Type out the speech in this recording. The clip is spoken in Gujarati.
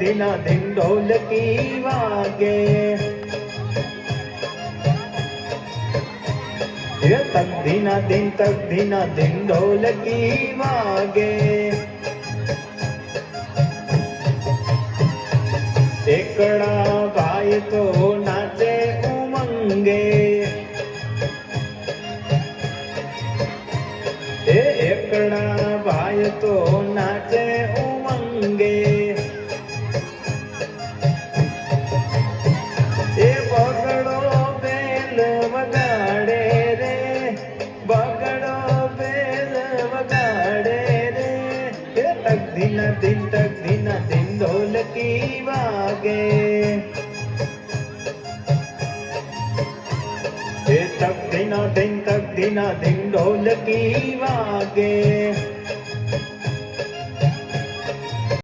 ધીના ધીન ઢોલકી વાગે તક ધીના ધીન તક ધીના ધીન ઢોલકી વાગે એકડા ભાઈ તો નાચે ઉમંગે એ એકડા ભાઈ તો નાચે તક ધીના દિન તક ધીના દિન ઢોલકી વાગે એ તક ધીના દિન તક ધીના દિન ઢોલકી વાગે